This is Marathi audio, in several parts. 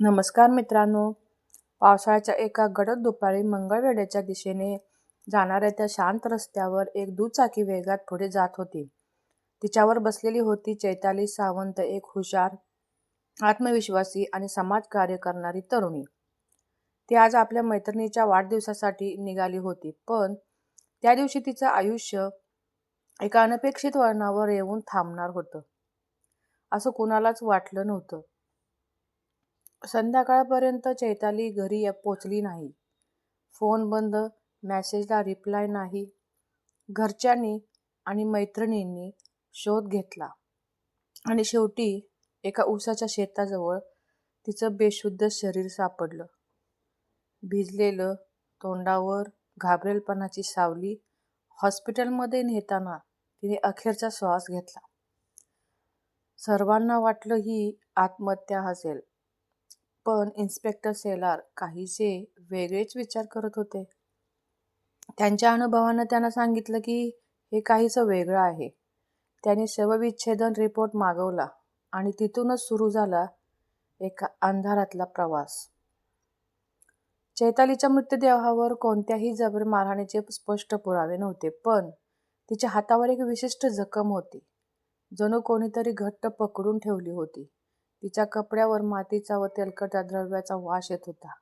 नमस्कार मित्रांनो. पावसाळ्याच्या एका गडद दुपारी मंगळवेड्याच्या दिशेने जाणाऱ्या त्या शांत रस्त्यावर एक दुचाकी वेगात पुढे जात होती. तिच्यावर बसलेली होती चैताली सावंत एक हुशार आत्मविश्वासी आणि समाजकार्य करणारी तरुणी. ती आज आपल्या मैत्रिणीच्या वाढदिवसासाठी निघाली होती पण त्या दिवशी तिचं आयुष्य एका अनपेक्षित वळणावर येऊन थांबणार होतं. असं कुणालाच वाटलं नव्हतं. संध्याकाळपर्यंत चैताली घरी पोचली नाही. फोन बंद मॅसेजला रिप्लाय नाही. घरच्यांनी आणि मैत्रिणींनी शोध घेतला. आणि शेवटी एका उसाच्या शेताजवळ तिचं बेशुद्ध शरीर सापडलं. भिजलेलं तोंडावर घाबरेलपणाची सावली हॉस्पिटलमध्ये नेताना तिने अखेरचा श्वास घेतला. सर्वांना वाटलं ही आत्महत्या असेल. पण इन्स्पेक्टर सेलार काहीसे वेगळेच विचार करत होते. त्यांच्या अनुभवानं त्यांना सांगितलं की हे काहीसं वेगळं आहे. त्याने शवविच्छेदन रिपोर्ट मागवला आणि तिथूनच सुरू झाला एका अंधारातला प्रवास. चैतालीच्या मृतदेहावर कोणत्याही जबर मारहाणीचे स्पष्ट पुरावे नव्हते पण तिच्या हातावर एक विशिष्ट जखम होती. जणू कोणीतरी घट्ट पकडून ठेवली होती. तिच्या कपड्यावर मातीचा व तेलकट द्रव्याचा वास येत होता.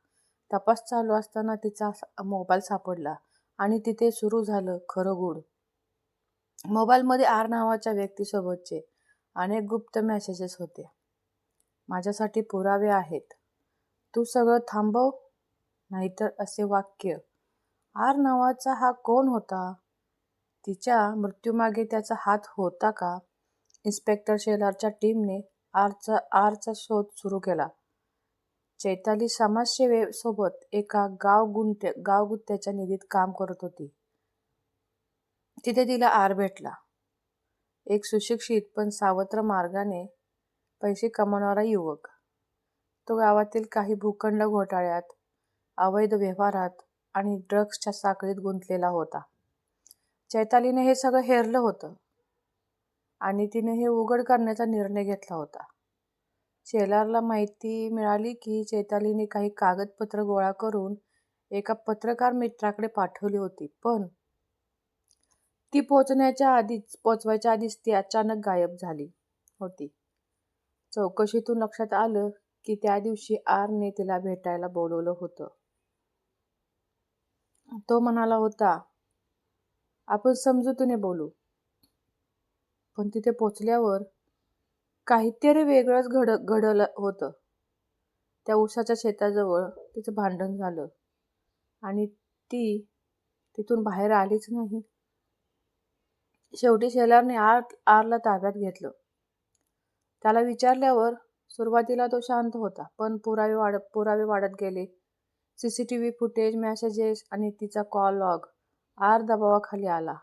तपास चालू असताना तिचा मोबाईल सापडला आणि तिथे सुरू झालं खरं गुड मोबाईलमध्ये आर नावाच्या व्यक्तीसोबतचे अनेक गुप्त मेसेजेस होते. माझ्यासाठी पुरावे आहेत. तू सगळं थांबव नाहीतर असे वाक्य. आर नावाचा हा कोण होता? तिच्या मृत्यूमागे त्याचा हात होता का? इन्स्पेक्टर शेलारच्या टीमने आरचा आरचा शोध सुरू केला. चैताली समाजसेवेसोबत एका गाव गुंट्या गावगुत्त्याच्या निधीत काम करत होती. तिथे तिला आर भेटला. एक सुशिक्षित पण सावत्र मार्गाने पैसे कमावणारा युवक. तो गावातील काही भूखंड घोटाळ्यात अवैध व्यवहारात आणि ड्रग्सच्या साखळीत गुंतलेला होता. चैतालीने हे सगळं हेरलं होतं. आणि तिने हे उघड करण्याचा निर्णय घेतला होता. शेलारला माहिती मिळाली की चैतालीने काही कागदपत्र गोळा करून एका पत्रकार मित्राकडे पाठवली होती पण ती पोचण्याच्या आधीच पोचवायच्या आधीच ती अचानक गायब झाली होती. चौकशीतून लक्षात आलं की त्या दिवशी आरने तिला भेटायला बोलवलं होतं. तो म्हणाला होता आपण समजूतीने बोलू. पण तिथे पोचल्यावर काहीतरी वेगळंच घड घडलं होतं. त्या उसाच्या शेताजवळ तिचं भांडण झालं. आणि ती तिथून बाहेर आलीच नाही. शेवटी शेलारने आर आरला ताब्यात घेतलं. त्याला विचारल्यावर सुरुवातीला तो शांत होता पण पुरावे वाढ पुरावे वाढत गेले. C C T V footage messages आणि तिचा कॉल लॉग आर दबावाखाली आला.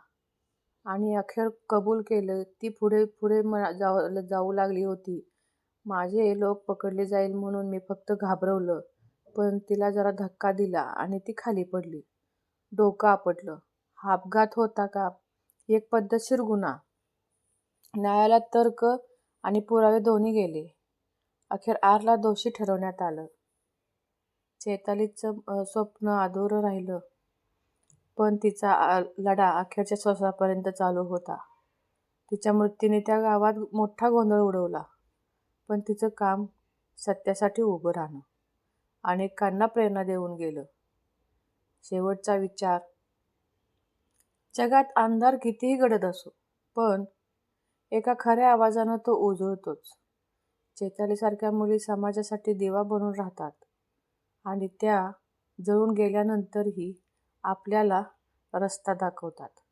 आणि अखेर कबूल केलं ती पुढे पुढे म- जाऊ जाऊ लागली होती. माझे लोक पकडले जाईल म्हणून मी फक्त घाबरवलं पण तिला जरा धक्का दिला आणि ती खाली पडली. डोकं आपटलं. हा अपघात होता का? एक पद्धतशीर गुन्हा. न्यायालयात तर्क आणि पुरावे दोन्ही गेले. अखेर आरला दोषी ठरवण्यात आलं. चैतालीचं स्वप्न अधुरं राहिलं. पण तिचा लढा अखेरच्या श्वासापर्यंत चालू होता. तिच्या मृत्यूने त्या गावात मोठा गोंधळ उडवला पण तिचं काम सत्यासाठी उभं राहणं अनेकांना प्रेरणा देऊन गेलं. शेवटचा विचार जगात अंधार कितीही गडद असो पण एका खऱ्या आवाजानं तो उजळतोच. चैतालीसारख्या मुली समाजासाठी दिवा बनून राहतात आणि त्या जळून गेल्यानंतरही आपल्याला रस्ता दाखवतात.